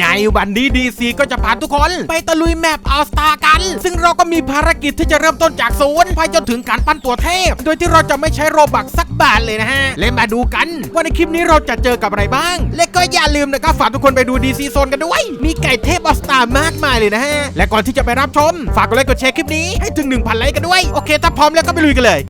ในวันนี้ดีซีก็จะพาทุกคน ไปตะลุยแมปออสตากัน ซึ่งเราก็มีภารกิจที่จะเริ่มต้นจากศูนย์ไปจนถึงการปั้นตัวเทพ โดยที่เราจะไม่ใช้โรบักสักบาทเลยนะฮะและมาดูกัน ว่าในคลิปนี้เราจะเจอกับอะไรบ้าง และก็อย่าลืมนะครับฝากทุกคนไปดูดีซีโซนกันด้วย มีไก่เทพออสตามากมายเลยนะฮะและก่อนที่จะไปรับชม ฝากกดไลค์กดแชร์คลิปนี้ให้ถึง 1,000 ไลค์กันด้วยโอเคถ้าพร้อมแล้วก็ไปลุยกันเลย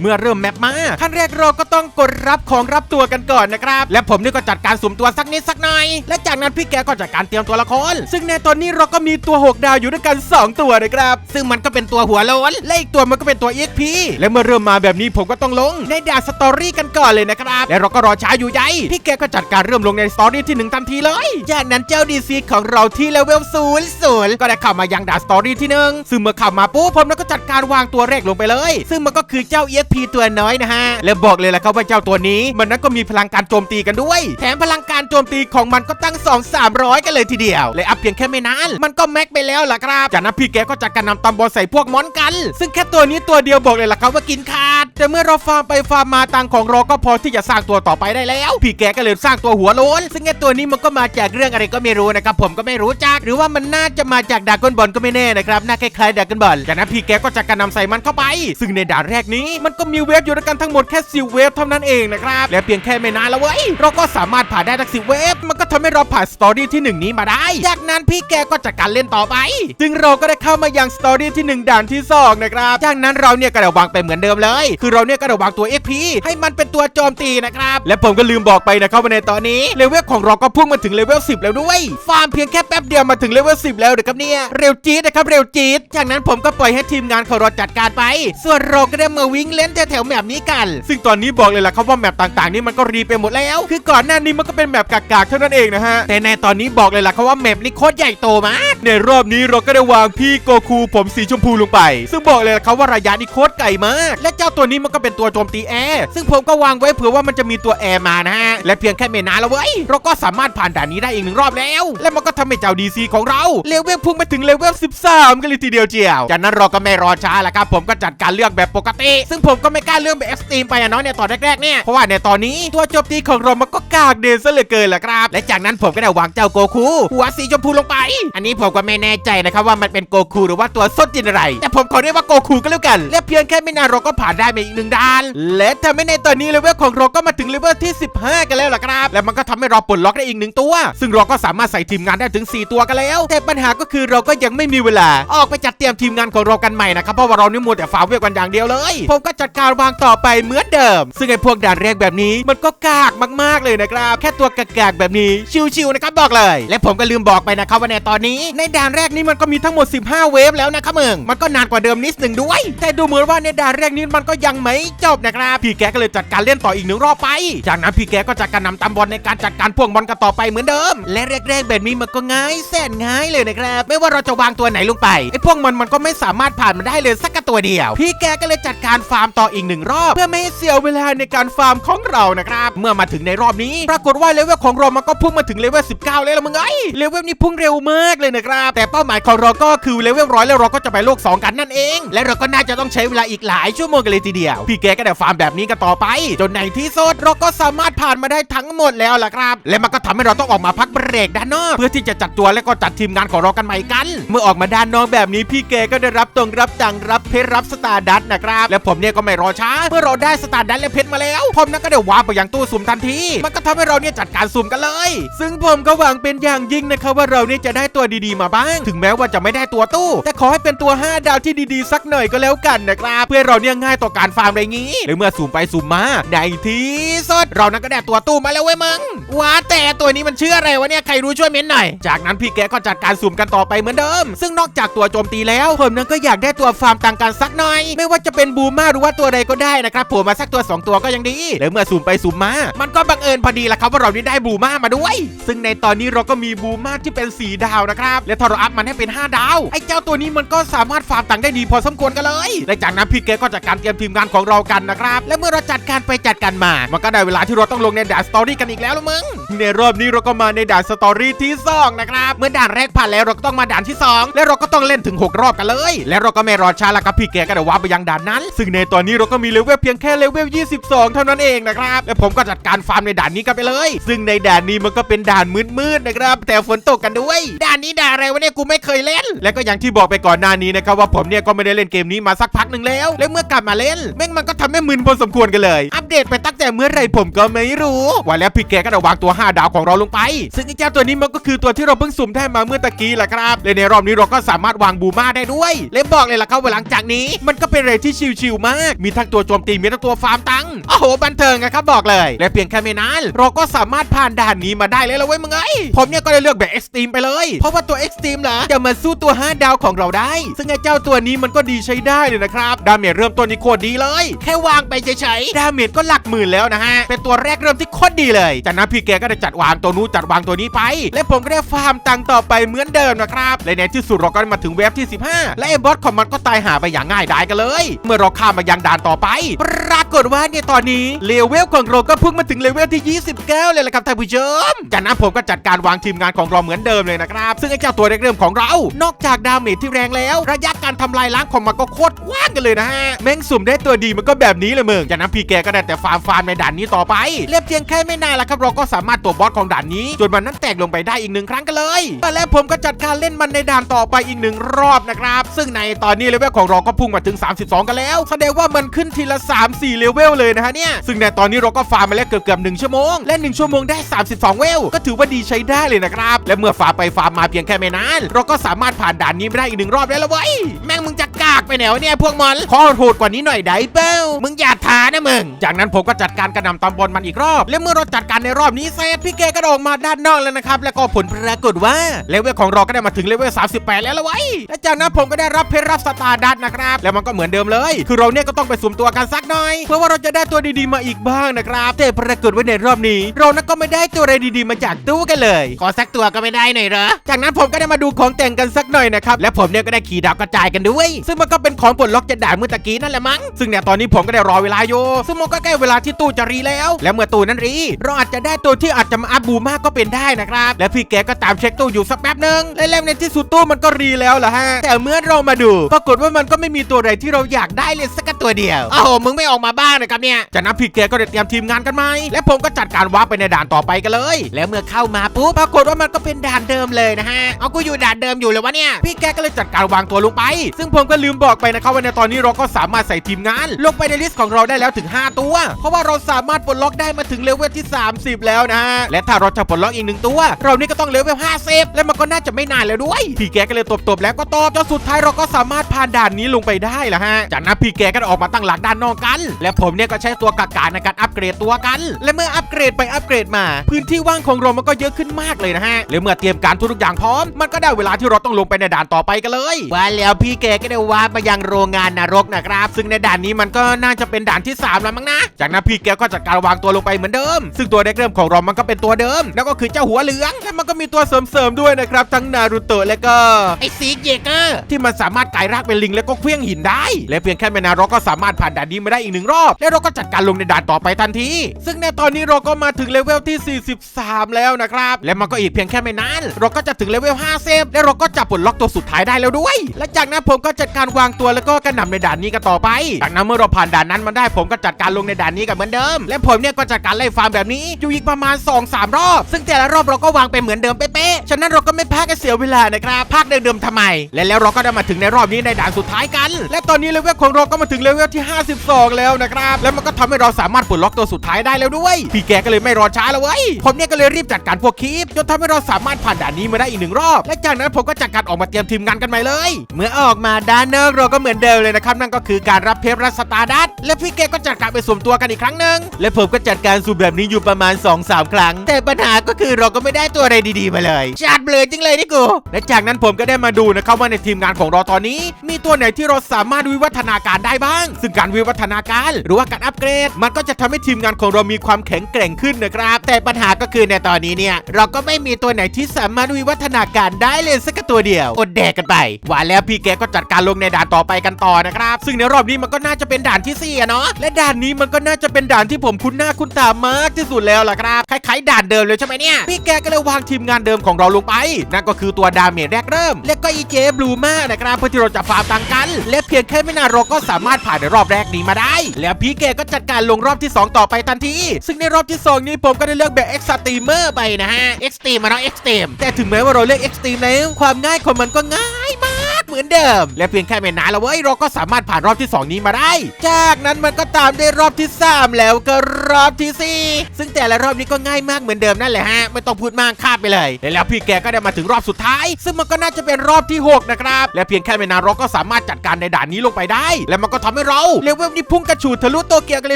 เมื่อเริ่มแมปมาขั้นแรกเราก็ต้องกดรับของรับตัวกันก่อนนะครับ และผมนี่ก็จัดการสุ่มตัวสักนิดสักหน่อย และจากนั้นพี่แกก็จัดการเตรียมตัวละคร ซึ่งในตอนนี้เราก็มีตัว 6 ดาวอยู่ด้วยกัน 2 ตัวนะครับ ซึ่งมันก็เป็นตัวหัวโล้นและอีกตัวมันก็เป็นตัว EXP และเมื่อเริ่มมาแบบนี้ผมก็ต้องลงในด่านสตอรี่กันก่อนเลยนะครับ และเราก็รอช้าอยู่ใยพี่แกก็จัดการเริ่มลงในสตอรี่ที่หนึ่งทันทีเลย จากนั้นเจ้าดีซีของเราที่เลเวลศูนย์ศูนย์ก็ได้เข้ามายังด่านสตอรี่ที่หนึ่งซึ่งเมื่อเข้ามาปุ๊บผมก็จัดการวางตัวแรกลงไปเลย ซึ่งมันก็คือเจ้า EXP ตัวน้อยนะฮะ และบอกเลยแหละครับว่าเจ้าตัวนี้ มันนั้นก็มีพลังการโจมตีกันด้วย แถมพลังการโจมตีของมันก็ตั้ง 2 300 กันเลยทีเดียว และอัพเพียงแค่ไม่นาน มันก็แม็กไปแล้วล่ะครับ จากนั้นพี่แกก็จัดการนำตำบอลใส่พวกมอนกัน ซึ่งแค่ตัวนี้ตัวเดียวบอกเลยล่ะครับว่ากินขาด แต่เมื่อเราฟาร์มไปฟาร์มมาตังของเราก็พอที่จะสร้างตัวต่อไปได้แล้ว พี่แกก็เลยสร้างตัวหัวโลนซึ่งไอ้ตัวนี้มันก็มาจากเรื่องอะไรก็ไม่รู้นะครับผมก็ไม่รู้จัก หรือว่ามันน่าจะมาจากดากอนบอลก็ไม่แน่นะครับน่าคล้ายๆดากอนบอลจากนั้นพี่แกก็จัดการนำใส่มันเข้าไป ซึ่งในด่านแรกนี้มันก็มีเวฟอยู่ด้วยกันทั้งหมดแค่สิเวฟเท่านั้นเองนะครับ และเพียงแค่ไม่นานแล้วเว้ย เราก็สามารถผ่านได้ทั้งสิเวฟมันก็ทำให้เราผ่านสตอรี่ที่หนึ่งนี้มาได้ จากนั้นพี่แกก็จัดการเล่นต่อไปซึ่งเราก็ได้เข้ามายังสตอรี่ที่หนึ่งด่านที่สองนะครับ จากนั้นเราเนี่ยก็ได้วางไปเหมือนเดิมเลย คือเราเนี่ยก็ได้วางตัว XP ให้มันเป็นตัวโจมตีนะครับ และผมก็ลืมบอกไปนะครับว่าในตอนนี้เลเวลของเราก็พุ่งมาถึงเลเวล10 แล้วด้วย ฟาร์มเพียงแค่แป๊บเดียวมาถึงเลเวล10 แล้วเด็กครับเนี่ย เร็วจี๊ดนะครับ เร็วจี๊ด จากนั้นผมก็ปล่อยให้ทีมงานของเราจัดการไป ส่วนเราก็ได้มาวิ่งเล่นแถวๆแมปนี้กัน ซึ่งตอนนี้บอกเลยล่ะครับว่าแมปต่างๆ นี่มันก็รีไปหมดแล้ว คือก่อนหน้านี้มันก็เป็นแมปกากๆเท่านั้นเองนะฮะ แต่ในตอนนี้บอกเลยล่ะครับว่าแมปนี้โคตรใหญ่โตมากในรอบนี้เราก็ได้วางพี่โกคูผมสีชมพูลงไป ซึ่งบอกเลยล่ะครับว่าระยะนี้โคตรไกลมาก และเจ้าตัวนี้มันก็เป็นตัวโจมตีแอร์ซึ่งผมก็วางไว้เผื่อว่ามันจะมีตัวแอร์มานะฮะและเพียงแค่ไม่นานแล้วเว้ยเราก็สามารถผ่านด่านนี้ได้อีกหนึ่งรอบแล้ว และมันก็ทำให้เจ้าดีซีของเราเลเวลพุ่งไปถึงเลเวล13 กันเลยทีเดียวเจียวจากนั้นเราก็ไม่รอช้าแล้วครับผมก็จัดการเลือกแบบปกติ ซึ่งผมก็ไม่กล้าเลื่อกแบบเอ็กซ์ตรีมไปอะเนาะในตอนแรกๆเนี่ยเพราะว่าในตอนนี้ตัวโจมตีของเรามันก็กากเดนซะเหลือเกินแหละครับ และจากนั้นผมก็ได้วางเจ้าโกคูหัวสีชมพูลงไป อันนี้ผมก็ไม่แน่ใจนะครับว่ามันเป็นโกคูหรือว่าตัวส้นจินอะไร แต่ผมขอเรียกว่าโกคูก็แล้วกัน และเพียงแค่ไม่นานเราก็ผ่านได้มาอีกหนึ่งด่าน และทำให้ในตอนนี้เลเวลของเราก็มาถึงเลเวลที่ 15 กันแล้วล่ะครับ และมันก็ทำให้เราปลดล็อกได้อีกหนึ่งตัว ซึ่งเราก็สามารถใส่ทีมงานได้ถึง 4 ตัวกันแล้ว แต่ปัญหาก็คือเราก็ยังไม่มีเวลา ออกไปจัดเตรียมทีมงานของเรากันใหม่นะครับเพราะว่าเรานี่มัวแต่ฟาเวลกันอย่างเดียวเลย ผมก็จัดการวางต่อไปเหมือนเดิม ซึ่งไอ้พวกด่านแรกแบบนี้มันก็กากมากๆเลยนะครับ แค่ตัวกากๆแบบนี้ชิวๆนะครับบอกเลย และผมก็ลืมบอกไปนะครับว่าในตอนนี้ ในด่านแรกนี้มันก็มีทั้งหมด 15 เวฟแล้วนะครับมึงมันก็นานกว่าเดิมนิดหนึ่งด้วย แต่ดูเหมือนว่าในด่านแรกนี้มันก็ยังไม่จบนะครับพี่แกก็เลยจัดการเล่นต่ออีกหนึ่งรอบไป จากนั้นพี่แกก็จัดการนำตำบอลในการจัดการพวกบอลกันต่อไปเหมือนเดิม และแรกๆแบบนี้มันก็ง่ายแสนง่ายเลยนะครับไม่ว่าเราจะวางตัวไหนลงไปไอ้พวกมันมันก็ไม่สามารถผ่านมันได้เลยสักตัวเดียว พี่แกก็เลยจัดการฟาร์มต่ออีกหนึ่งรอบ เพื่อไม่ให้เสียเวลาในการฟาร์มของเรานะครับ เมื่อมาถึงในรอบนี้ ปรากฏว่าเลเวลของเรามันก็พุ่งมาถึงเลเวล19เลยละมึงไอ้เลเวลนี้พุ่งเร็วมากเลยนะครับ แต่เป้าหมายของเราก็คือเลเวลร้อยแล้วเราก็จะไปโลก 2 กันนั่นเอง และเราก็น่าจะต้องใช้เวลาอีกหลายชั่วโมงกันเลยทีเดียว พี่แกก็ได้ฟาร์มแบบนี้กันต่อไป จนในที่สุดเราก็สามารถผ่านมาได้ทั้งหมดแล้วล่ะครับ และมันก็ทำให้เราต้องออกมาพักเบรกด้านนอกเพื่อที่จะจัดตัวและก็จัดทีมงานของเรากันใหม่กัน เมื่อออกมาด้านนอกแบบนี้พี่แกก็ได้รับตรงรับตังรับเพชรรับสตาร์ดัตนะครับและผมเนี่ยกไม่รอช้าเมื่อเราได้สตาร์ดัตและเพชรมาแล้ว ผมนั้นก็ได้วาร์ปไปยังตู้สุ่มทันที มันก็ทำให้เราเนี่ยจัดการสุ่มกันเลย ซึ่งผมก็หวังเป็นอย่างยิ่งนะครับว่าเราเนี่ยจะได้ตัวดีๆมาบ้าง ถึงแม้ว่าจะไม่ได้ตัวตู้ แต่ขอให้เป็นตัว 5 ดาวที่ดีๆ สักหน่อยก็แล้วกันนะครับเพื่อเราเนี่ยง่ายต่อการฟาร์มอะไรงี้หรือเมื่อสุ่มไปสุ่มมาในที่สุดเรานั้นก็ได้ตัวตู้มาแล้วเว้ยมึงว้าแต่ตัวนี้มันชื่ออะไรวะเนี่ยใครรู้ช่วยเม้นหน่อย จากนั้นพี่แกก็จัดการสุ่มกันต่อไปเหมือนเดิม ซึ่งนอกจากตัวโจมตีแล้วผมนั้นก็อยากได้ตัวฟาร์มต่างกันสักหน่อย ไม่ว่าจะเป็นบูมาหรือว่าตัวใดก็ได้นะครับผมมาสักตัว 2 ตัวก็ยังดีแล้วเมื่อสุ่มไปสุ่มมา มันก็บังเอิญพอดีละครับว่าเรานี่ได้บูมามาด้วย ซึ่งในตอนนี้เราก็มีบูมาที่เป็นสีดาวนะครับและถ้าเราอัพมันให้เป็น 5 ดาวไอ้เจ้าตัวนี้มันก็สามารถฟาร์มต่างได้ดีพอสมควรกันเลยและจากนั้นพี่แกก็จัดการเตรียมทีมงานของเรากันนะครับและเมื่อเราจัดการไปจัดการมา มันก็ได้เวลาที่เราต้องลงในด่านสตอรี่กันอีกแล้วละมึงในรอบนี้เราก็มาในด่านสตอรี่ที่สองนะครับเมื่อด่านแรกผ่านแล้วเราก็ต้องมาด่านที่สองและเราก็ต้องเล่นถึง 6 รอบกันเลย และเราก็ไม่รอช้าล้วครับพี่แกก็ได้ว้าร์ปไปยังด่านนั้น ซึ่งในตอนอนนี้เราก็มีเลเวลเพียงแค่เลเวล 22 เท่านั้นเองนะครับ และผมก็จัดการฟาร์มในด่านนี้กันไปเลย ซึ่งในด่านนี้มันก็เป็นด่านมืดๆนะครับ แต่ฝนตกกันด้วย ด่านนี้ด่านอะไรวะเนี่ยกูไม่เคยเล่น และก็อย่างที่บอกไปก่อนหน้านี้นะครับว่าผมเนี่ยก็ไม่ได้เล่นเกมนี้มาสักพักหนึ่งแล้ว และเมื่อกลับมาเล่นแม่งมันก็ทำให้มึนพอสมควรกันเลย อัปเดตไปตั้งแต่เมื่อไรผมก็ไม่รู้ว่าแล้วพี่แกก็ได้วางตัว 5 ดาวของเราลงไป ซึ่งไอ้เจ้าตัวนี้มันก็คือตัวที่เราเพิ่งสุ่มได้มาเมื่อตะกี้แหละครับและในรอบนี้เราก็สามารถวางบูมาได้ด้วยและบอกเลยล่ะครับว่าหลังจากนี้ มันก็เป็นอะไรที่ชิลๆมากมีทั้งตัวโจมตีมีทั้งตัวฟาร์มตังค์โอ้โหบันเทิงอะครับบอกเลย และเพียงแค่ไม่นานเราก็สามารถผ่านด่านนี้มาได้เลยละเว้ยมึงเอ้ยผมเนี่ยก็ได้เลือกแบบเอ็กซ์ตรีมไปเลย เพราะว่าตัวเอ็กซ์ตรีมเหรอจะมาสู้ตัว 5 ดาวของเราได้ ซึ่งไอ้เจ้าตัวนี้มันก็ดีใช้ได้เลยนะครับดาเมจเริ่มต้นนี่โคตรดีเลย แค่วางไปเฉยๆดาเมจก็หลักหมื่นแล้วนะฮะเป็นตัวแรกเริ่มที่โคตรดีเลยจากนั้นพี่แกก็ได้จัดวางตัวนู้นจัดวางตัวนี้ไป และผมก็ได้ฟาร์มตังค์ต่อไปเหมือนเดิมนะครับและในที่สุดเราก็ได้มาถึงเวฟที่ 15 และไอ้บอสของมันก็ตายหาไปอย่างง่ายดายกันเลย เมื่อเราข้ามมายังด่านต่อไป ปรากฏว่าเนี่ยตอนนี้เลเวลของเราก็พิ่งมาถึงเลเวลที่ 29 เลยละครับท่านผู้ชมจากนั้นผมก็จัดการวางทีมงานของเราเหมือนเดิมเลยนะครับ ซึ่งไอ้เจ้าตัวเริ่มของเรา นอกจากดาเมจที่แรงแล้ว ระยะการทำลายล้างของมันก็โคตรกว้างกันเลยนะฮะแม่งสุ่มได้ตัวดีมันก็แบบนี้เลยมึงจากนั้นพี่แกก็ได้แต่ฟาร์มฟาร์มในด่านนี้ต่อไปเรียบเพียงแค่ไม่นานละครับเราก็สามารถตัวบอสของด่านนี้จนมันนั้นแตกลงไปได้อีกหนึ่งครั้งกันเลยและผมก็จัดการเล่นมันในด่านต่อไปอีกหนึ่งรอบนะครับ ซึ่งในตอนนี้เลเวลของเราก็พุ่งมาถึง 32 กันแล้ว แสดงว่าว่ามันขึ้นทีละ 3-4เลเวลเลยนะฮะเนี่ย ซึ่งในตอนนี้เราก็ฟาร์มมาแล้วเกือบเกือบหนึ่งชั่วโมง และ 1 ชั่วโมงได้ 32 เวล ก็ถือว่าดีใช้ได้เลยนะครับ และเมื่อฟาร์มไปฟาร์มมาเพียงแค่ไม่นาน เราก็สามารถผ่านด่านนี้ไปได้อีกหนึ่งรอบแล้วละเว้ย แม่งมึงจะากไปไหนวเนี่ยพวกมันขอโหดกว่านี้หน่อยได้เปล่ามึงอย่าท้านะมึง จากนั้นผมก็จัดการกระนำตำบลมันอีกรอบ และเมื่อเราจัดการในรอบนี้เสร็จพี่เกก็ออกมาด้านนอกแล้วนะครับ แล้วก็ผลปรากฏว่าเลเวลของเราก็ได้มาถึงเลเวล38 แล้วละเว้และจากนั้นผมก็ได้รับเพชรรับสตาร์ดัตนะครับ แล้วมันก็เหมือนเดิมเลย คือเราเนี่ยก็ต้องไปสุ่มตัวกันสักหน่อย เพื่อว่าเราจะได้ตัวดีๆมาอีกบ้างนะครับแต่ปรากฏว่าในรอบนี้ เรานั้นก็ไม่ได้ตัวอะไรดีๆมาจากตู้กันเลย ขอสักตัวก็ไม่ได้หน่อยเหรอจากนั้นผมก็ได้มาดูของแต่งกันสักหน่อยนะครับและผมเนี่ยก็ได้ขี่ดาวกระจายกันด้วย ซึ่งมันก็เป็นของปลดล็อกจะด่าเมื่อตะกี้นั่นแหละมั้ง ซึ่งเนี่ยตอนนี้ผมก็ได้รอเวลาอยู่ซึ่งมันก็ใกล้เวลาที่ตู้จะรีแล้ว และเมื่อตู้นั้นรี เราอาจจะได้ตัวที่อาจจะมาอัพบูมากก็เป็นได้นะครับ และพี่แกก็ตามเช็คตู้อยู่สักแป๊บหนึ่งและแล้วในที่สุดตู้มันก็รีแล้วล่ะฮะ แต่เมื่อเรามาดู ปรากฏว่ามันก็ไม่มีตัวอะไรที่เราอยากได้เลยสักตัวเดียวโอ้โหมึงไม่ออกมาบ้างนะครับเนี่ยจากนั้นพี่แกก็ได้เตรียมทีมงานกันไหมและผมก็จัดการวาร์ปไปในด่านต่อไปกันเลย แล้วเมื่อเข้ามาปุ๊บปรากฏว่ามันก็เป็นด่านเดิมเลยนะฮะเอากูอยู่ด่านเดิมอยู่เลยวะเนี่ยพี่แกก็เลยจัดการวางตัวลงไป ซึ่งผมก็ลืมบอกไปนะครับว่าในตอนนี้เราก็สามารถใส่ทีมงาน ลงไปในลิสต์ของเราได้แล้วถึง 5 ตัว เพราะว่าเราสามารถปลดล็อกได้มาถึงเลเวลที่ 30 แล้วนะฮะและถ้าเราจะปลดล็อกอีกหนึ่งตัว เรานี่ก็ต้องเลเวล50 และมันก็น่าจะไม่นานแล้วด้วยพี่แกก็เลยตบๆแล้วก็ตบจนสุดท้ายเราก็สามารถผ่านด่านนี้ลงไปได้ละฮะจากนั้นพี่แกก็ออกมาตั้งหลักด้านนอกกัน และผมเนี่ยก็ใช้ตัวกากาในการอัปเกรดตัวกัน และเมื่ออัปเกรดไปอัปเกรดมา พื้นที่ว่างของเรามันก็เยอะขึ้นมากเลยนะฮะและเมื่อเตรียมการทุกอย่างพร้อม มันก็ได้เวลาที่เราต้องลงไปในด่านต่อไปกันเลยว่าแล้วพี่แกก็ได้วามายังโรงงานนรกนะครับ ซึ่งในด่านนี้มันก็น่าจะเป็นด่านที่ 3 แล้วมั้งนะ จากนั้นพี่แกก็จัดการวางตัวลงไปเหมือนเดิม ซึ่งตัวแรกเริ่มของเรามันก็เป็นตัวเดิม แล้วก็คือเจ้าหัวเหลือง และมันก็มีตัวเสริมๆด้วยนะครับ ทั้งนารูโตะและก็ไอซีเยเกอร์ที่มันสามารถกลายร่างเป็นลิงแล้วก็เคลื่องหินได้ และเพียงแค่ไม่นานเราก็สามารถผ่านด่านนี้มาได้อีกหนึ่งรอบ และเราก็จัดการลงในด่านต่อไปทันที ซึ่งในตอนนี้เราก็มาถึงเลเวลที่ 43 แล้วนะครับ และมันก็อีกเพียงแค่ไม่นานเราก็จะถึงเลเวล50และเราก็จะปลดล็อกตัวสุดท้ายได้แล้วด้วย และจากนั้นผมก็จัดการววางตัวแล้วก็กระหน่ำในด่านนี้กันต่อไปจากนั้นเมื่อเราผ่านด่านนั้นมาได้ผมก็จัดการลงในด่านนี้กันเหมือนเดิม และผมเนี่ยก็จัดการไล่ฟาร์มแบบนี้อยู่อีกประมาณ 2-3 รอบ ซึ่งแต่ละรอบเราก็วางไปเหมือนเดิมเป๊ะๆฉะนั้นเราก็ไม่พากกันเสียเวลานะครับพากเดิมๆทำไม และแล้วเราก็ได้มาถึงในรอบนี้ในด่านสุดท้ายกัน และตอนนี้เลเวลของเราก็มาถึงเลเวลที่ 52 แล้วนะครับแล้วมันก็ทำให้เราสามารถปลดล็อกตัวสุดท้ายได้แล้วด้วย พี่แกก็เลยไม่รอช้าแล้วเว้ยผมเนี่ยก็เลยรีบจัดการพวกคีปจนทำให้เราสามารถผ่านด่านนี้มาได้อีกหนึ่งรอบ และจากนั้นผมก็จัดการออกมาเตรียมทีมงานกันใหม่เลย เมื่อออกมาด้านนอกเราก็เหมือนเดิมเลยนะครับนั่นก็คือการรับเพชรรัสตาดัตและพี่แกก็จัดการไปสุ่มตัวกันอีกครั้งหนึ่งและผมก็จัดการสุ่มแบบนี้อยู่ประมาณ2-3ครั้ง แต่ปัญหาก็คือเราก็ไม่ได้ตัวอะไรดีๆมาเลยชาดเบลอจริงเลยนี่กูและจากนั้นผมก็ได้มาดูนะครับว่าในทีมงานของเราตอนนี้ มีตัวไหนที่เราสามารถวิวัฒนาการได้บ้าง ซึ่งการวิวัฒนาการ หรือว่าการอัปเกรด มันก็จะทำให้ทีมงานของเรามีความแข็งแกร่งขึ้นนะครับ แต่ปัญหาก็คือในตอนนี้เนี่ยเราก็ไม่มีตัวไหนที่สามารถวิวัฒนาการได้เลยสักตัวเดียวอดแดกกันไปว่าแล้วพี่แกก็จัดการลงในด่านต่อไปกันต่อนะครับ ซึ่งในรอบนี้มันก็น่าจะเป็นด่านที่สี่เนาะ และด่านนี้มันก็น่าจะเป็นด่านที่ผมคุ้นหน้าคุ้นตามากที่สุดแล้วล่ะครับคล้ายๆด่านเดิมเลยใช่ไหมเนี่ย พี่แกก็เลยวางทีมงานเดิมของเราลงไป นั่นก็คือตัวดาเมจแรกเริ่ม และก็อีเจบลูมานะครับเพื่อที่เราจะฟาร์มตังกัน และเพียงแค่ไม่นานเราก็สามารถผ่านในรอบแรกนี้มาได้ แล้วพี่แกก็จัดการลงรอบที่ 2 ต่อไปทันที ซึ่งในรอบที่ 2 นี้ผมก็ได้เลือกแบบเอ็กซ์ตรีเมอร์ไปนะฮะเอ็กซ์ตรีมมาเนาะเอ็กซ์ตรีมแต่ถึงแม้ว่าเราเลือกเอ็กซ์ตรีมแล้วความง่ายของมันก็ง่ายมากเหมือนเดิม และเพียงแค่ไม่นานแล้วเว้ยเราก็สามารถผ่านรอบที่ 2 นี้มาได้ จากนั้นมันก็ตามได้รอบที่ 3 แล้วก็รอบที่ 4 ซึ่งแต่ละรอบนี้ก็ง่ายมากเหมือนเดิมนั่นแหละฮะไม่ต้องพูดมากข้ามไปเลยแล้วพี่แกก็ได้มาถึงรอบสุดท้าย ซึ่งมันก็น่าจะเป็นรอบที่ 6 นะครับ และเพียงแค่ไม่นานเราก็สามารถจัดการในด่านนี้ลงไปได้ และมันก็ทำให้เราเลเวลนี้พุ่งกระฉูดทะลุโตเกียวกันเล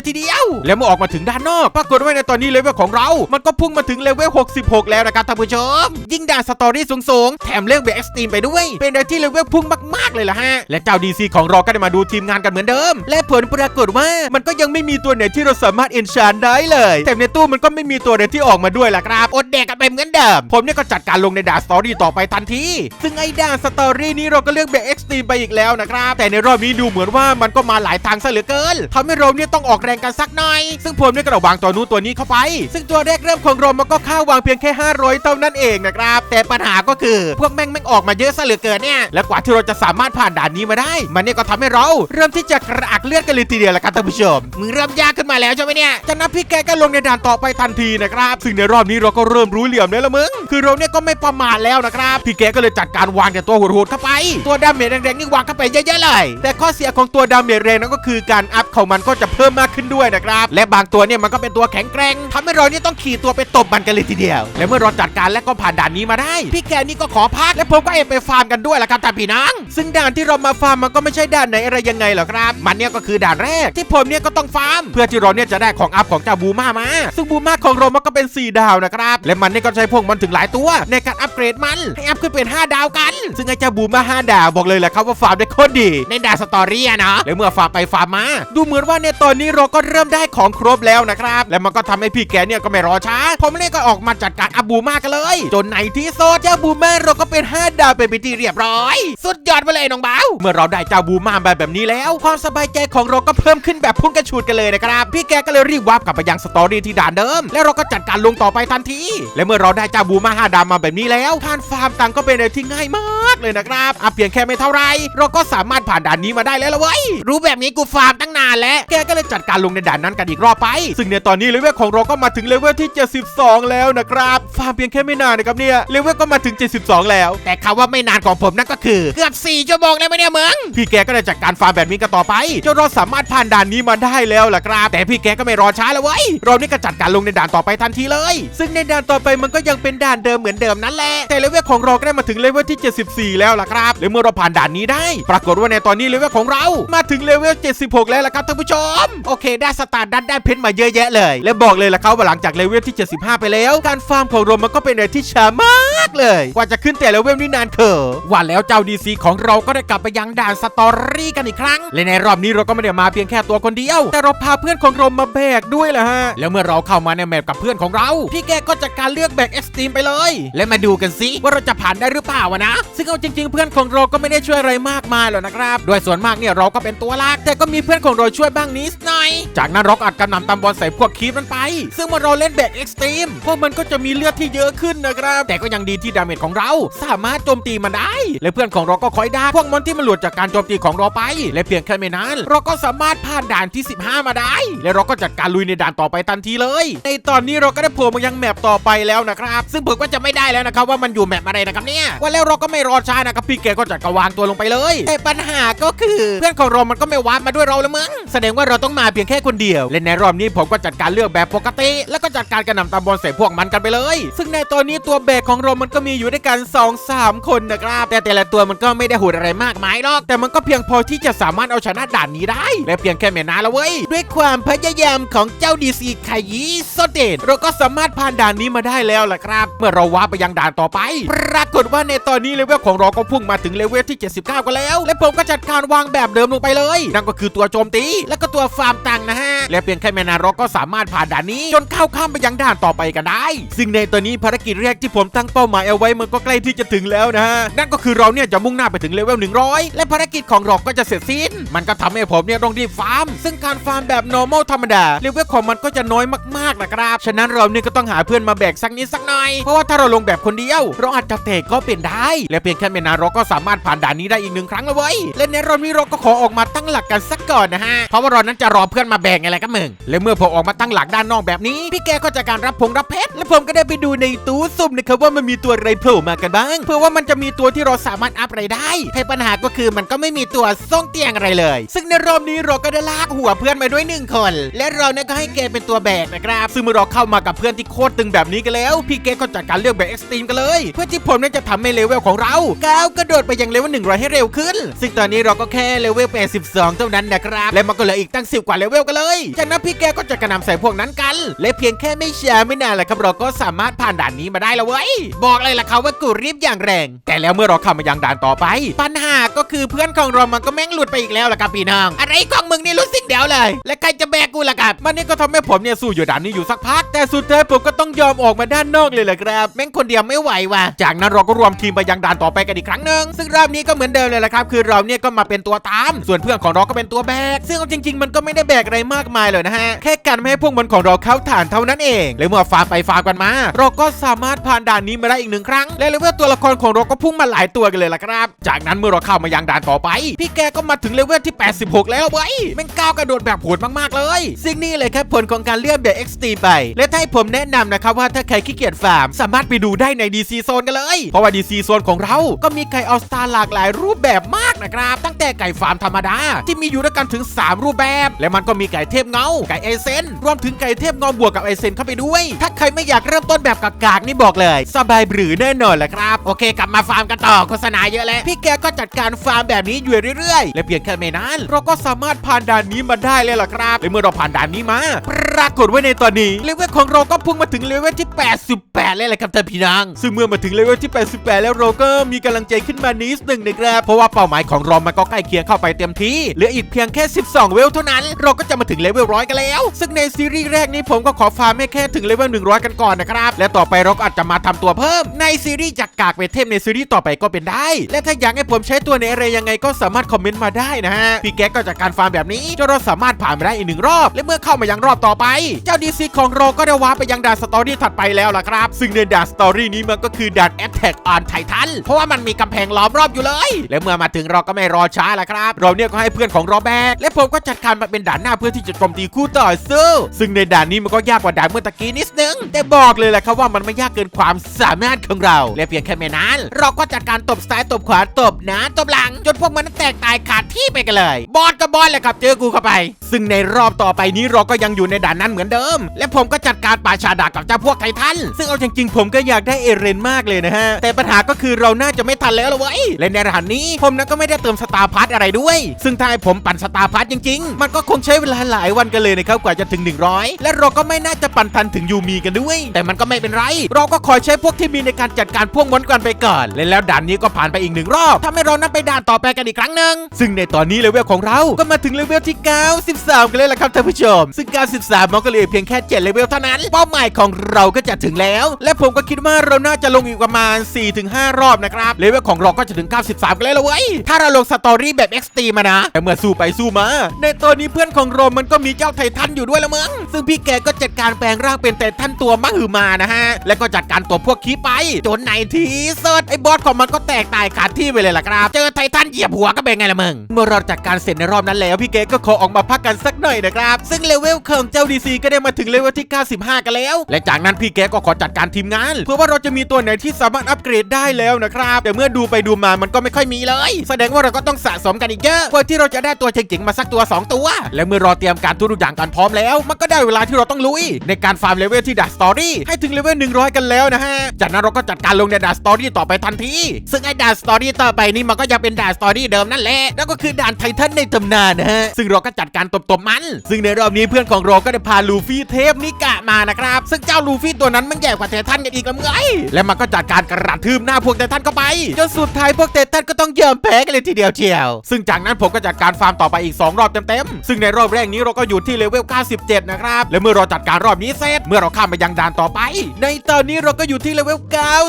ยทีเดียว แล้วเมื่อออกมาถึงด้านนอกปรากฏว่าในตอนนี้เลเวลของเรา มันก็พุ่งมาถึงเลเวล 66 แล้วนะครับท่านผู้ชม ยิ่งด่านสตอรี่สูงๆ แถมเรื่องเบรกเอ็กซ์ตรีมไปด้วย เป็นอะไรที่เลเวลพุ่งมากๆเลยล่ะฮะและเจ้า DC ของเราก็ได้มาดูทีมงานกันเหมือนเดิม และผลปรากฏว่ามันก็ยังไม่มีตัวไหนที่เราสามารถเอนชานได้เลยแต่ในตู้มันก็ไม่มีตัวไหนที่ออกมาด้วยล่ะครับอดแดกกันไปเหมือนเดิม ผมเนี่ยก็จัดการลงในด่านสตอรี่ต่อไปทันทีซึ่งไอ้ด่านสตอรี่นี้เราก็เลือกเบรกเอ็กซ์ตรีมไปอีกแล้วนะครับแต่ในรอบนี้ดูเหมือนว่ามันก็มาหลายทางซะเหลือเกินทำให้เราเนี่ยต้องออกแรงกันสักหน่อย ซึ่งผมเนี่ยก็ระวางตัวนู้นตัวนี้เข้าไป ซึ่งตัวแรกเริ่มของเรามันก็ค่าวางเพียงแค่ 500 เท่านั้นเองนะครับแต่ปัญหาก็คือพวกแม่งแม่งออกมาเยอะซะเหลือเกินเนี่ยและกว่าที่เราจะสามารถผ่านด่านนี้มาได้ มันเนี่ยก็ทำให้เราเริ่มที่จะกระอักเลือดกันเลยทีเดียวละครับท่านผู้ชมมึงเริ่มยากขึ้นมาแล้วใช่ไหมเนี่ยจากนั้นพี่แกก็ลงในด่านต่อไปทันทีนะครับซึ่งในรอบนี้เราก็เริ่มรู้เหลี่ยมแล้วละมึงคือเราเนี่ยก็ไม่ประมาทแล้วนะครับพี่แกก็เลยจัดการวางแต่ตัวโหดๆเข้าไป ตัวดาเมจแรงๆนี่วางเข้าไปเยอะๆเลย แต่ข้อเสียของตัวดาเมจแรงนั่นก็คือการอัพของมันก็จะเพิ่มมากขึ้นด้วยนะครับและบางตัวเนี่ยมันก็เป็นตัวแข็งแกร่งทำให้เราเนี่ยต้องขี่ตัวไปตบมันกันเลยทีเดียว และเมื่อเราจัดการและก็ผ่านด่านนี้มาได้ พี่แกนี่ก็ขอพักและผมก็เองไปฟาร์มกันด้วยละครับท่พี่น้องซึ่งด่านที่เรามาฟาร์มมันก็ไม่ใช่ด่านไหนอะไรยังไงหรอกครับ มันเนี่ยก็คือด่านแรก ที่ผมเนี่ยก็ต้องฟาร์ม เพื่อที่เราเนี่ยจะได้ของอัพของเจ้าบูมามา ซึ่งบูมาของเรามันก็เป็น 4 ดาวนะครับ และมันเนี่ยก็ใช้พวกมันถึงหลายตัว ในการอัปเกรดมันให้อัพขึ้นเป็น 5 ดาวกัน ซึ่งไอ้เจ้าบูมา 5 ดาวบอกเลยแหละครับว่าฟาร์มได้โคตรดี ในด่านสตอรี่อะเนาะและเมื่อฟาร์มไปฟาร์มมา ดูเหมือนว่าในตอนนี้เราก็เริ่มได้ของครบแล้วนะครับ และมันก็ทำให้พี่แกเนี่ยก็ไม่รอช้า ผมเลยก็ออกมาจัดการอัพบูมากันเลย จนในที่สุดเจ้าบูมาเราก็เป็น 5 ดาวเป็นไปที่เรียบร้อย สุดยอดไปเลยน้องบ่ามื่อเราได้เจ้าบูมาแบบแบบนี้แล้ว ความสบายใจของเราก็เพิ่มขึ้นแบบพุ่งกระฉูดกันเลยนะครับพี่แกก็เลยรีบวาร์ปกลับไปยังสตอรี่ที่ด่านเดิม แล้วเราก็จัดการลงต่อไปทันทีและเมื่อเราได้เจ้าบูมา5ดาวมาแบบนี้แล้วการฟาร์มตังก็เป็นอะไรที่ง่ายมากเลยนะครับอะเพียงแค่ไม่เท่าไรเราก็สามารถผ่านด่านนี้มาได้แล้วละเว้ยรู้แบบนี้กูฟาร์มตั้งนานแล้วแกก็เลยจัดการลงในด่านนั้นกันอีกรอบไป ซึ่งในตอนนี้เลเวลของเราก็มาถึงเลเวลที่ 72 แล้วนะครับฟาร์มเพียงแค่ไม่นานนะครับเนี่ยเลเวลก็มาถึง 72 แล้ว แต่คำว่าไม่นานของผมนั่นก็คือเกือบ4ชั่วโมงได้ไหมเนี่ยมึง พี่แกก็เลยจัดการฟาร์มแบบนี้กันต่อไปจนเราสามารถผ่านด่านนี้มาได้แล้วล่ะครับ แต่พี่แกก็ไม่รอช้าแล้วเว้ยเรานี่ก็จัดการลงในด่านต่อไปทันทีเลย ซึ่งในด่านต่อไปมันก็ยังเป็นด่านเดิมเหมือนเดิมนั่นแหละ แต่เลเวลของเราก็ได้มาถึงเลเวลที่ 74 แล้วล่ะครับและเมื่อเราผ่านด่านนี้ได้ ปรากฏว่าในตอนนี้เลเวลของเรามาถึงเลเวล 76 แล้วล่ะครับท่านผู้ชม โอเค ได้สตาร์ดันได้เพชรมาเยอะแยะเลย และบอกเลยล่ะครับว่าหลังจากเลเวลที่ 75 ไปแล้ว การฟาร์มของเรามันก็เป็นอะไรที่ช้ามากเลย กว่าจะขึ้นแต่เลเวลนี่นานเถอะว่าแล้วเจ้า DC ของเราก็ได้กลับไปยังด่านสตอรี่กันอีกครั้ง และในรอบนี้เราก็ไม่ได้มาเพียงแค่ตัวคนเดียว แต่เราพาเพื่อนของเรามาแบกด้วยแหละฮะ แล้วเมื่อเราเข้ามาในแมปกับเพื่อนของเรา พี่แกก็จัดการเลือกแบกเอ็กซ์ตรีมไปเลย และมาดูกันสิว่าเราจะผ่านได้หรือเปล่าวะนะ ซึ่งเอาจริง ๆ เพื่อนของเราก็ไม่ได้ช่วยอะไรมากมายหรอกนะครับโดยส่วนมากเนี่ยเราก็เป็นตัวลักแต่ก็มีเพื่อนของเราช่วยบ้างนิดหน่อย จากนั้นเราก็อัดกระหน่ำตำบอลใส่พวกคีบมันไป ซึ่งเมื่อเราเล่นแบกเอ็กซ์ตรีมพวกมันก็จะมีเลือดที่เยอะขึ้นนะครับแต่ก็ยังดีที่ดาเมจของเรา สามารถโจมตีมันได้ และเพื่อนของเราก็คอยด่าพวกมอนที่มันหลุดจากการโจมตีของเราไป และเพียงแค่ไม่นานเราก็สามารถผ่านด่านที่ 15 มาได้ และเราก็จัดการลุยในด่านต่อไปทันทีเลย ในตอนนี้เราก็ได้โผล่มายังแมปต่อไปแล้วนะครับ ซึ่งผมก็จะไม่ได้แล้วนะครับว่ามันอยู่แมปอะไรนะครับเนี่ยว่าแล้วเราก็ไม่รอช้านะครับพี่แกก็จัดกระวางตัวลงไปเลย แต่ปัญหาก็คือเพื่อนของเรามันก็ไม่วาร์ปมาด้วยเราแล้วมึงแสดงว่าเราต้องมาเพียงแค่คนเดียว และในรอบนี้ผมก็จัดการเลือกแบบปกติ แล้วก็จัดการกระหน่ำตำบอลใส่พวกมันกันไปเลย ซึ่งในตอนนี้ตัวแบกของเรามันก็มีอยู่ด้วยกัน2 3คนนะครับแต่แต่ละตัวมันก็ไม่ได้โหดอะไรมากมายหรอก แต่มันก็เพียงพอที่จะสามารถเอาชนะด่านนี้ได้ และเพียงแค่เมนาละเว้ย ด้วยความพยายามของเจ้าดีซีไคยิโซเดตเราก็สามารถผ่านด่านนี้มาได้แล้วล่ะครับ เมื่อเราว้าไปยังด่านต่อไป ปรากฏว่าในตอนนี้เลเวลของเราก็พุ่งมาถึงเลเวลที่ 79กันแล้ว และผมก็จัดการวางแบบเดิมลงไปเลย นั่นก็คือตัวโจมตี และก็ตัวฟาร์มตังค์นะฮะ และเพียงแค่เมนาเราก็สามารถผ่านด่านนี้ จนเข้าข้ามไปยังด่านต่อไปกันได้ ซึ่งในตอนนี้ภารกิจแรกที่ผมตั้งเป้าหมายเอาไว้มันก็ใกล้ที่จะถึงแล้วนะฮะนั่นก็คือเราเนี่ยจะมุ่งหน้าไปถึงเลเวล100และภารกิจของเราก็จะเสร็จสิ้น มันก็ทำให้ผมเนี่ยต้องรีบฟาร์ม ซึ่งการฟาร์มแบบ normal ธรรมดาเลเวลของมันก็จะน้อยมากๆนะครับ ฉะนั้นเราเนี่ยก็ต้องหาเพื่อนมาแบกสักนิดสักหน่อย เพราะว่าถ้าเราลงแบบคนเดียว เราอาจจะเตะก็เป็นได้ และเพียงแค่ไม่นานเราก็สามารถผ่านด่านนี้ได้อีกหนึ่งครั้งแล้วเว้ย และในรอบนี้เราก็ขอออกมาตั้งหลักกันสักก่อนนะฮะ เพราะว่าเรานั้นจะรอเพื่อนมาแบกไงแหละก็มึง และเมื่อผมออกมาตั้งหลักด้านนอกแบบนี้ พี่แกก็จะการรับพงรับเพชร และผมก็ได้ไปดูในตู้ซุ่มนะครับว่ามันมีตัวอะไรโผล่มากันบ้าง เพื่อว่ามันจะมีตัวที่เราสามารถอัพอะไรได้แค่ปัญหาก็คือมันก็ไม่มีตัวส่งเตียงอะไรเลย ซึ่งในรอบนี้เราก็ได้ลากหัวเพื่อนมาด้วยหนึ่งคน และเราเนี่ยก็ให้แกเป็นตัวแบกนะครับ ซึ่งเมื่อเราเข้ามากับเพื่อนที่โคตรตึงแบบนี้กันแล้ว พี่แกก็จัดการเลือกแบบเอ็กซ์ตรีมกันเลย เพื่อที่ผมเนี่ยจะทำให้เลเวลของเราก้าวกระโดดไปยังเลเวล100ให้เร็วขึ้น ซึ่งตอนนี้เราก็แค่เลเวล82เท่านั้นนะครับ และมันก็เหลืออีกตั้ง10กว่าเลเวลกันเลย จากนั้นพี่แกก็จะกระนำใส่พวกนั้นกัน และเพียงแค่ไม่ช้าไม่นานแหละครับเราก็สามารถผ่านด่านนี้มาได้แล้วเว้ยบอกเลยล่ะครับว่ากูรีบอย่างแรง แต่แล้วเมื่อเราเข้ามายังด่านต่อไป ปัญหาก็คือเพื่อนของเรามันก็แม่งหลุดไปอีกแล้วล่ะครับพี่น้อง อะไรของมึงนี่รู้สึกเดียวเลย และใครจะแบกกูล่ะครับ มันนี่ก็ทำให้ผมเนี่ยสู้อยู่ด่านนี้อยู่สักพัก แต่สุดท้ายผมก็ต้องยอมออกมาด้านนอกเลยแหละครับ แม่งคนเดียวไม่ไหวว่ะ จากนั้นเราก็รวมทีมไปยังด่านต่อไปกันอีกครั้งหนึ่งซึ่งรอบนี้ก็เหมือนเดิมเลยละครับ คือเราเนี่ยก็มาเป็นตัวตาม ส่วนเพื่อนของเราก็เป็นตัวแบก ซึ่งจริง ๆ มันก็ไม่ได้แบกอะไรมากมายเลยนะฮะ แค่กันไม่ให้พวกมันของเราเข้าฐานเท่านั้นเองและเมื่อฟาร์มไปฟาร์มกันมา เราก็สามารถผ่านด่านนี้มาได้อีกหนึ่งครั้ง และเลเวลตัวละครของเราก็พุ่งมาหลายตัวกันเลยล่ะครับ จากนั้นเมื่อเราเข้ามายังด่านต่อไป พี่แกก็มาถึงเลเวลที่ 86 แล้วเว้ยแม่งก้าวกระโดดแบบโหดมากๆเลยซึ่งนี่เลยครับผลของการเลื่อนแบบ XT ไป และถ้าให้ผมแนะนำนะครับว่าถ้าใครขี้เกียจฟาร์มสามารถไปดูได้ใน DC Zone กันเลย เพราะว่า DC Zone ของเราก็มีไก่ออสตาหลากหลายรูปแบบมากนะครับตั้งแต่ไก่ฟาร์มธรรมดา ที่มีอยู่ด้วยกันถึง 3 รูปแบบ และมันก็มีไก่เทพเงาไก่ไอเซนรวมถึงไก่เทพเงาบวกกับไอเซนเข้าไปด้วย ถ้าใครไม่อยากเริ่มต้นแบบกากๆนี่บอกเลย สบายบรือแน่นอนแหละครับ โอเค กลับมาฟาร์มกันต่อโฆษณาเยอะแล้วพี่แกก็จัดการฟาร์มแบบนี้อยู่เรื่อยๆ และเพียงแค่ไม่นานเราก็สามารถผ่านด่านนี้มาได้เลยล่ะครับและเมื่อเราผ่านด่านนี้มา ปรากฏว่าในตอนนี้เลเวลของเราก็พุ่งมาถึงเลเวลที่ 88 เลยแหละครับท่านพี่น้องซึ่งเมื่อมาถึงเลเวลที่ 88 แล้วเราก็มีกำลังใจขึ้นมานิดหนึ่งนะครับเพราะว่าเป้าหมายของเรามันก็ใกล้เคียงเข้าไปเต็มที่เหลืออีกเพียงแค่ 12 เวลเท่านั้น เราก็จะมาถึงเลเวลร้อยกันแล้ว ซึ่งในซีรีส์แรกนี้ผมก็ขอฟาร์มให้แค่ถึงเลเวล100 กันก่อนนะครับและต่อไปเราก็อาจจะมาทำตัวเพิ่ม ในซีรีส์จากกากไปเทพในซีรีส์ต่อไปก็เป็นได้ และถ้าอยากให้ผมใช้ตัวในอะไรยังไงก็สามารถคอมเมนต์มาได้นะฮะพี่แก๊กก็จากการฟาร์มแบบนี้จนเราสามารถผ่านมาได้อีกหนึ่งรอบ และเมื่อเข้ามายังรอบต่อไป เจ้าดีซีของเราก็ได้ว้าไปยังด่านสตอรี่ถัดไปแล้วล่ะครับ ซึ่งในด่านสตอรี่นี้มันก็คือด่าน Attack on Titan เพราะว่ามันมีกำแพงล้อมรอบอยู่เลย และเมื่อมาถึงเราก็ไม่รอช้าละครับ เราเนี่ยก็ให้เพื่อนของเราแบกและผมก็จัดการมาเป็นด่านหน้าเพื่อที่จะโจมตีคู่ต่อสู้ซึ่งในด่านนี้มันก็ยากกว่าด่านเมื่อตะกี้นิดนึง แต่บอกเลยแหละครับว่ามันไม่ยากเกินความสามารถของเรา และเพียงแค่ไม่นานเราก็จัดการตบซ้ายตบขวาตบหนะตบหลัง จนพวกมันแตกตายขาดที่ไปกันเลย บอสกับอสเลยครับเจอกูเข้าไป ซึ่งในรอบต่อไปนี้เราก็ยังอยู่ในด่านนั้นเหมือนเดิม และผมก็จัดการป่าชาดากับเจ้าพวกไททันซึ่งเอาจริงๆผมก็อยากได้เอเรนมากเลยนะฮะแต่ปัญหาก็คือเราน่าจะไม่ทันแล้วละเว้ยและในด่านนี้ผมนั้นก็ไม่ได้เติมสตาร์พัทอะไรด้วย ซึ่งถ้าให้ผมปั่นสตาร์พัทจริงๆ มันก็คงใช้เวลาหลายวันกันเลยนะครับกว่าจะถึง 100 และเราก็ไม่น่าจะปั่นทันถึงยูมีกันด้วย แต่มันก็ไม่เป็นไร เราก็คอยใช้พวกที่มีในการจัดการพวกมอนกันไปก่อนและแล้วด่านนี้ก็ผ่านไปอีกหนึ่งรอบทำให้เรานั้นไปด่านต่อไปกันอีกครั้งหนึ่งซึ่งในตอนนี้เลเวลของเราก็มาถึงเลเวลที่ 93 กันเลยละครับท่านผู้ชม ซึ่ง 93มันก็เหลยเพียงแค่7เลเวลเท่านั้น เป้าหมายของเราก็จะถึงแล้ว และผมก็คิดว่าเราน่าจะลงอีกประมาณ 4-5 รอบนะครับเลเวลของเราก็จะถึง 93 กันเลยละเว้ยถ้าเราลงสตอรี่แบบ XT มานะแต่เมื่อสู้ไปสู้มา ในตอนนี้เพื่อนของเรามันก็มีเจ้าไททันอยู่ด้วยละมึงซึ่งพี่แกก็จัดการแปลงร่างเป็นไททันตัวมหึมานะฮะและก็จัดการตัวพวกขี้ไปจนในที่สุดไอ้บอสของมันก็แตกตายขาดที่ไปเลยล่ะครับ เจอไททันเหยียบหัวก็เป็นไงล่ะมึง เมื่อเราจัดการเสร็จในรอบนั้นแล้วพี่แกก็ขอออกมาพักกันสักหน่อยนะครับ ซึ่งเลเวลของเจ้า DC ก็ได้มาถึงเลเวลที่ 95 กันแล้ว และจากนั้นพี่แกก็ขอจัดการทีมงาน เพื่อว่าเราจะมีตัวไหนที่สามารถอัปเกรดได้แล้วนะครับแต่เมื่อดูไปดูมามันก็ไม่ค่อยมีเลย แสดงว่าเราก็ต้องสะสมกันอีกเยอะเพื่อที่เราจะได้ตัวเจ๋งๆมาสักตัว 2 ตัว และเมื่อรอเตรียมการทุกอย่างกันพร้อมแล้ว มันก็ได้เวลาที่เราต้องลุย ในการฟาร์มเลเวลที่ดัสตอรี่ให้ถึงเลเวล100 กันแล้วนะฮะจากนั้นเราก็จัดการลงในดัสตอรี่ต่อไปทันทีซึ่งไอ้ดัสตอรี่ต่อไปนี่มันก็ยังเป็นดัสตอรี่เดิมนั่นแหละแล้วก็คือด่านไททันในตำนานนะฮะซึ่งเราก็จัดการตบๆมัน ซึ่งในรอบนี้เพื่อนของเราก็ได้พาลูฟี่เทพนิกะมานะครับ ซึ่งเจ้าลูฟี่ตัวนั้นมันใหญ่กว่าไททันกันอีกละเมื่อยและมันก็จัดการกระทืบหน้าพวกไททันเข้าไปจนสุดท้ายพวกไททันก็ต้องยอมแพ้กันเลยทีเดียวเชียว ซึ่งจากนั้นผมก็จัดการฟาร์มต่อไปอีก 2 รอบเต็มๆซึ่งในรอบแรกนี้เราก็อยู่ที่เลเวล 97 นะครับและเมื่อเราจัดการรอบนี้เสร็จเมื่อเราข้ามไปยังด่านต่อไป ในตอนนี้เราก็อยู่ที่เลเวล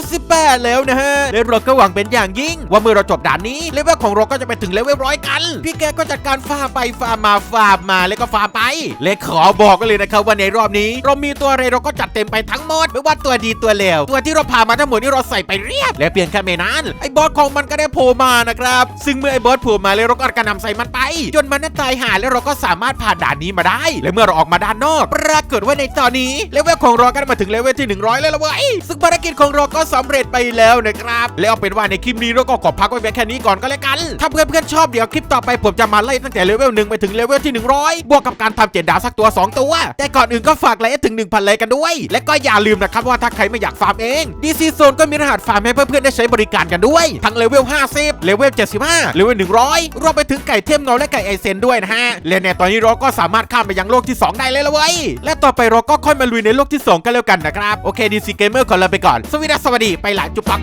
98 แล้วนะฮะและเราก็หวังเป็นอย่างยิ่งว่าเมื่อเราจบด่านนี้เลเวลของเราก็จะไปถึงเลเวลร้อยกัน พี่แกก็จัดการฟาร์มไปฟาร์มมาฟาร์มมาแล้วก็ฟาร์มไป และขอบอกกันเลยนะครับว่าในรอบนี้ เรามีตัวอะไรเราก็จัดเต็มไปทั้งหมดไม่ว่าตัวดีตัวเลวตัวที่เราพามาทั้งหมดนี่เราใส่ไปเรียบ และเพียงแค่ไม่นานไอ้บอสของมันก็ได้โผล่มานะครับ ซึ่งเมื่อไอ้บอสโผล่มาแล้วเราก็กระนำใส่มันไป จนมันนั้นตายหาแล้วเราก็สามารถผ่านด่านนี้มาได้ และเมื่อเราออกมาด้านนอก ปรากฏว่าในตอนนี้เลเวลของเราก็มาถึงเลเวลที่ 100 แล้วละเว้ยซึ่งภารกิจของเราก็สำเร็จไปแล้วนะครับแล้วเอาเป็นว่าในคลิปนี้เราก็ขอพักไว้แค่นี้ก่อนก็แล้วกัน ถ้าเพื่อนๆชอบเดี๋ยวคลิปต่อไปผมจะมาไล่ตั้งแต่เลเวล1ไปถึงเลเวลที่ 100 บวกกับการทำเจ็ดดาวสักตัว 2 ตัว แต่ก่อนอื่นก็ฝากไลค์ให้ถึง 1,000ไลค์กันด้วย และก็อย่าลืมนะครับว่าถ้าใครไม่อยากฟาร์มเอง DC Zone ก็มีรหัสฟาร์มให้เพื่อนๆได้ใช้บริการกันด้วย ทั้งเลเวล50เลเวล75เลเวล100 รวมไปถึงไก่เทมเนาและไก่ไอเซนด้วยนะฮะและในตอนนี้เราก็สามารถข้ามไปยังโลกที่ 2 ได้เลยละเว้ยและต่อไปเราก็ค่อยมาลุยในโลกที่ 2 กันแล้วกันนะครับโอเค DC Gamer ขอลาไปก่อนสวัสดีสวัสดีไปละจุ๊บปัก